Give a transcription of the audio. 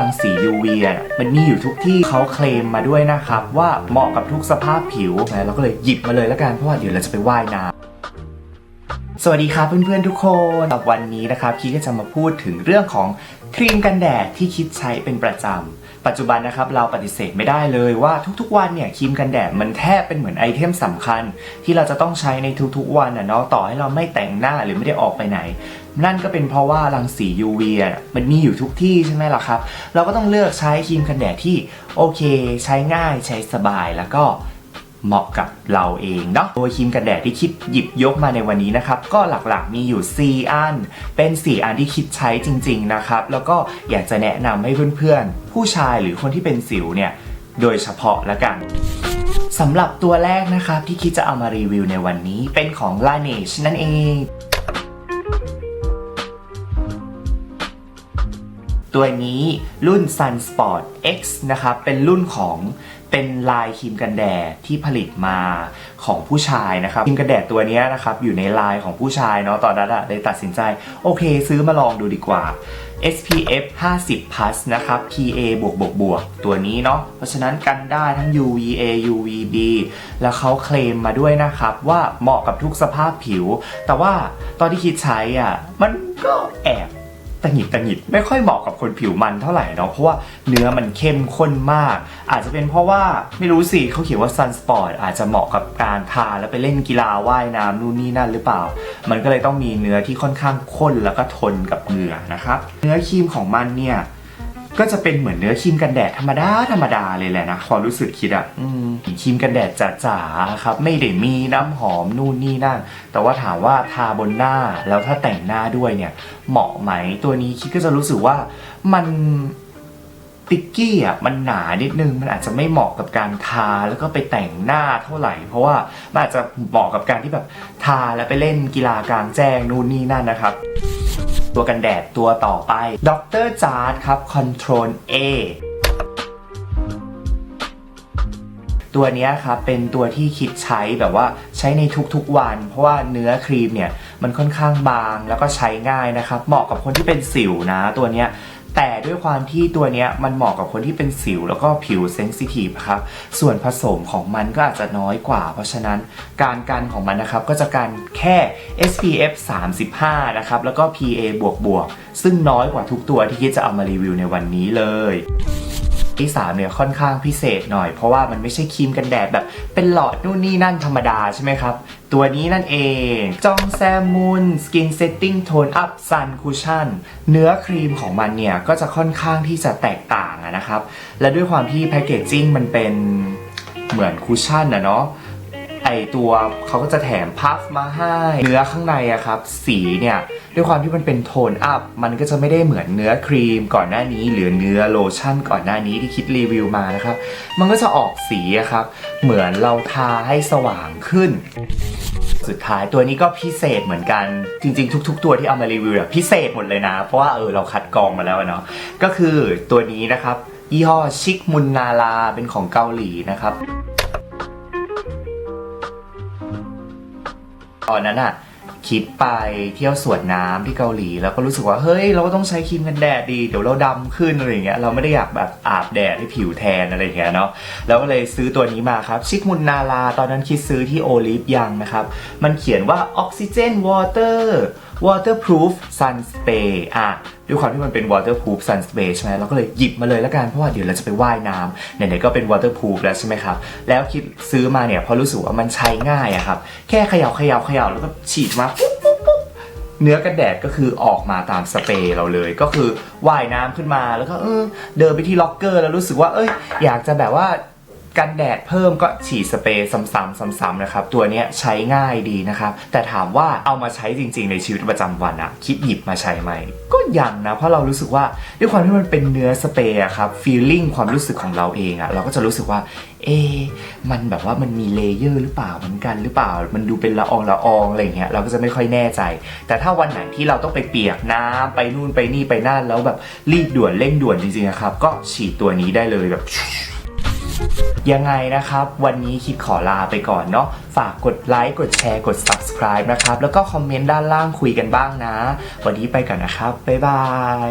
รังสี UV อะมันมีอยู่ทุกที่เขาเคลมมาด้วยนะครับ ว่าเหมาะกับทุกสภาพผิวนะเราก็เลยหยิบมาเลยแล้วกันเพราะว่าเดี๋ยวเราจะไปว่ายน้ำ สวัสดีครับเพื่อนๆทุกคนวันนี้นะครับคิดก็จะมาพูดถึงเรื่องของครีมกันแดดที่คิดใช้เป็นประจำ ปัจจุบันนะครับเราปฏิเสธไม่ได้เลยว่าทุกๆวันเนี่ยครีมกันแดดมันแทบเป็นเหมือนไอเทมสำคัญ ที่เราจะต้องใช้ในทุกๆวันนะเนาะต่อให้เราไม่แต่งหน้าหรือไม่ได้ออกไปไหน นั่นก็เป็นเพราะว่ารังสี UV มันมีอยู่ทุกที่ใช่ไหมล่ะครับ เราก็ต้องเลือกใช้ครีมกันแดดที่โอเค ใช้ง่ายใช้สบายแล้วก็ เหมาะกับเราเองเนาะตัวครีมกันแดดที่คิดหยิบยกมาในวันนี้นะครับ ก็หลักๆมีอยู่ 4 อัน เป็น 4 อันที่คิดใช้จริง ๆ นะครับ แล้วก็อยากจะแนะนำให้เพื่อนๆ ผู้ชายหรือคนที่เป็นสิวเนี่ย โดยเฉพาะละกันสำหรับตัวแรกนะครับที่คิดจะเอามารีวิวในวันนี้เป็นของ Laneige นั่นเอง ตัวนี้รุ่น Sunspot X นะครับ เป็นรุ่นของเป็นลายครีมกันแดดที่ผลิตมาของผู้ชายนะครับครีมกันแดดตัวนี้นะครับอยู่ในลายของผู้ชายเนาะตอนนั้นอะเลยตัดสินใจ โอเค ซื้อมาลองดูดีกว่า SPF 50 plus นะครับ PA บวกบวกบวกตัวนี้เนาะ เพราะฉะนั้นกันได้ทั้ง UVA UVB แล้วเขาเคลมมาด้วยนะครับว่าเหมาะกับทุกสภาพผิว แต่ว่าตอนที่คิดใช้อะ มันก็แอบ ตังหิดตังหิดไม่ค่อยเหมาะกับคนผิวมันเท่าไหร่เนาะเพราะว่าเนื้อมันเข้มข้นมาก อาจจะเป็นเพราะว่าไม่รู้สิเขาเขียนว่าซันสปอร์ตอาจจะเหมาะกับการทาแล้วไปเล่นกีฬาว่ายน้ำนู่นนี่นั่นหรือเปล่า มันก็เลยต้องมีเนื้อที่ค่อนข้างข้นแล้วก็ทนกับเหงื่อนะครับเนื้อครีมของมันเนี่ย ก็จะเป็นเหมือนเนื้อครีมกันแดดธรรมดาธรรมดาเลยแหละนะความรู้สึกคิดอะอืมครีมกันแดดจ๋าๆครับ ไม่ได้มีน้ำหอมนู่นนี่นั่น แต่ว่าถามว่าทาบนหน้าแล้วถ้าแต่งหน้าด้วยเนี่ย เหมาะไหมตัวนี้คิดก็จะรู้สึกว่ามันติ๊กกี้อะมันหนานิดนึงมันอาจจะไม่เหมาะกับการทาแล้วก็ไปแต่งหน้าเท่าไหร่ เพราะว่ามันอาจจะเหมาะกับการที่แบบทาแล้วไปเล่นกีฬากลางแจ้งนู่นนี่นั่นนะครับ ตัวกันแดดตัวต่อไปดรจาร์ดครับ Control A ตัวนี้ครับเป็นตัวที่คิดใช้แบบว่าใช้ในทุกๆวัน เพราะว่าเนื้อครีมเนี่ยมันค่อนข้างบางแล้วก็ใช้ง่ายนะครับ เหมาะกับคนที่เป็นสิวนะตัวนี้แต่ด้วยความที่ตัวนี้มันเหมาะกับคนที่เป็นสิว แล้วก็ผิวเซนซิทีฟครับ ส่วนผสมของมันก็อาจจะน้อยกว่า เพราะฉะนั้นการกันของมันนะครับ ก็จะกันแค่ SPF 35 นะครับ แล้วก็ PA บวกบวกซึ่งน้อยกว่าทุกตัวที่คิดจะเอามารีวิวในวันนี้เลย ที่สามเนี่ยค่อนข้างพิเศษหน่อย เพราะว่ามันไม่ใช่ครีมกันแดดแบบเป็นหลอดนู่นนี่นั่นธรรมดาใช่ไหมครับ ตัวนี้นั่นเองจองแซมมูนสกินเซตติ้งโทนอัพซันคูชั่นเนื้อครีมของมันเนี่ย ก็จะค่อนข้างที่จะแตกต่างนะครับ และด้วยความที่แพคเกจจิ้งมันเป็นเหมือนคูชั่นอะเนาะ ไอตัวเขาก็จะแถมพัฟมาให้ เนื้อข้างในอะครับ สีเนี่ยด้วยความที่มันเป็นโทนอัพ มันก็จะไม่ได้เหมือนเนื้อครีมก่อนหน้านี้ หรือเนื้อโลชั่นก่อนหน้านี้ที่คิดรีวิวมานะครับ มันก็จะออกสีอะครับ เหมือนเราทาให้สว่างขึ้นสุดท้ายตัวนี้ก็พิเศษเหมือนกันจริง ๆ ทุก ๆ ตัวที่เอามารีวิวอะพิเศษหมดเลยนะ เพราะว่าเออเราคัดกรองมาแล้วเนาะก็คือตัวนี้นะครับ ยี่ห้อชิคมุนนาลาเป็นของเกาหลีนะครับ ตอนนั้นอะคิดไปเที่ยวสวนน้ำที่เกาหลี แล้วก็รู้สึกว่าเฮ้ยเราก็ต้องใช้ครีมกันแดดดีเดี๋ยวเราดำขึ้นอะไรอย่างเงี้ยเราไม่ได้อยากแบบอาบแดดให้ผิวแทนอะไรอย่างเงี้ยเนาะแล้วก็เลยซื้อตัวนี้มาครับ ชิคมุนนาลาตอนนั้นคิดซื้อที่โอลิฟยังนะครับ มันเขียนว่าออกซิเจนวอเตอร์ waterproof sun spray อะ ด้วยความที่มันเป็น waterproof sun spray ใช่ไหมเราก็เลยหยิบมาเลยละกันเพราะว่าเดี๋ยวเราจะไปว่ายน้ำไหนๆก็เป็น waterproof แล้วใช่ไหมครับ แล้วคิดซื้อมาเนี่ยพราะรู้สึกว่ามันใช้ง่ายอะครับ แค่เขย่าเขย่าเขย่าแล้วก็ฉีดมาปุ๊บปุ๊บปุ๊บเนื้อกันแดดก็คือออกมาตามสเปรย์เราเลย ก็คือว่ายน้ำขึ้นมาแล้วก็เออเดินไปที่ล็อกเกอร์แล้วรู้สึกว่าเอ้ยอยากจะแบบว่า กันแดดเพิ่มก็ฉีดสเปรย์ซ้ำๆซ้ำๆนะครับ ตัวนี้ใช้ง่ายดีนะครับ แต่ถามว่าเอามาใช้จริง ๆ ในชีวิตประจำวันอะคิดหยิบมาใช้ไหม ก็ยังนะ เพราะเรารู้สึกว่าด้วยความที่มันเป็นเนื้อสเปรย์ครับฟีลลิ่งความรู้สึกของเราเองอะเราก็จะรู้สึกว่าเอ มันแบบว่ามันมีเลเยอร์หรือเปล่าเหมือนกันหรือเปล่า มันดูเป็นละอองละอองอะไรเงี้ยเราก็จะไม่ค่อยแน่ใจ แต่ถ้าวันไหนที่เราต้องไปเปียกน้ำไปนู่นไปนี่ไปนั่นแล้วแบบรีบด่วนเร่งด่วนจริงๆนะครับก็ฉีดตัวนี้ได้เลยแบบ ยังไงนะครับ วันนี้คิดขอลาไปก่อนเนาะฝากกดไลค์กดแชร์กด subscribe นะครับ แล้วก็คอมเมนต์ด้านล่างคุยกันบ้างนะ วันนี้ไปก่อนนะครับ บ๊ายบาย